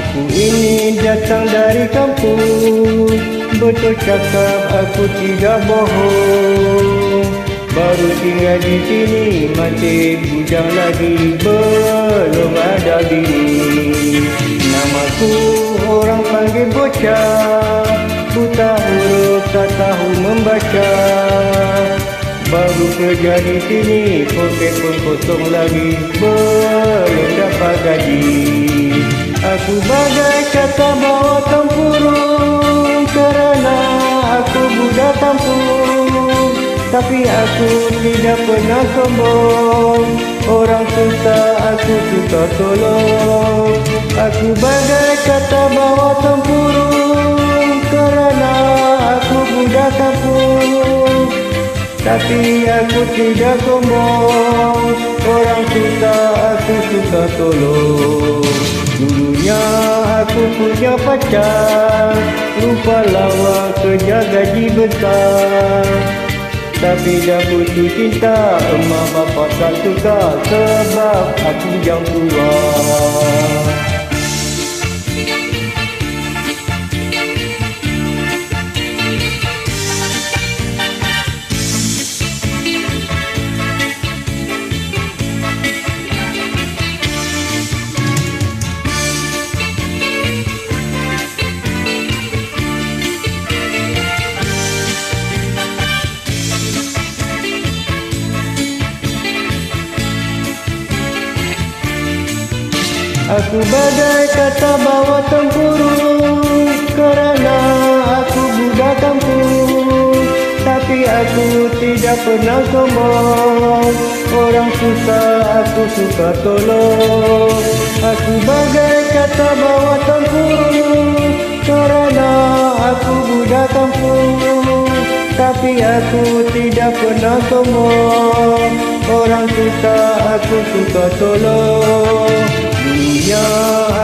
Aku ini datang dari kampung. Betul cakap aku tidak bohong. Baru tinggal di sini masih bujang lagi. Belum ada bini Namaku orang panggil bocah. Buta huruf tak tahu membaca. Baru kerja di sini Poket pun kosong lagi. Belum dapat gaji Aku bagai kata bawa tempurung Kerana aku budak kampung Tapi aku tidak pernah sombong. Orang susah aku suka tolong. Aku bagai kata bawa tempurung Kerana aku budak kampung Tapi aku tidak sombong. Orang susah aku suka tolong punya pacar Lupa lawa kerja gaji besar. Tapi dah putus cinta Emak bapak tak suka Sebab aku yang tua Aku bagai kata bawa tempurung Kerana aku budak kampung. Tapi aku tidak pernah sombong. Orang susah aku suka tolong. Aku bagai kata bawa tempurung Kerana aku budak kampung. Tapi aku tidak pernah sombong. Orang susah aku suka tolong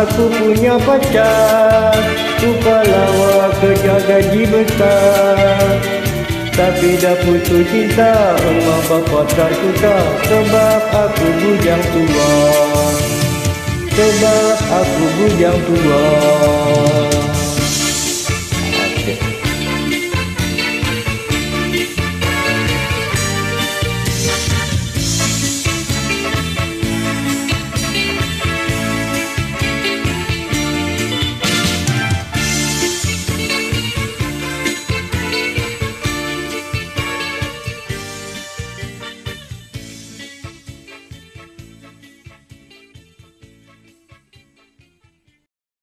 aku punya pacar. Suka lawa kerja gaji besar. Tapi dah putus cinta Emak bapak tak suka. Sebab aku bujang tua. Sebab aku bujang tua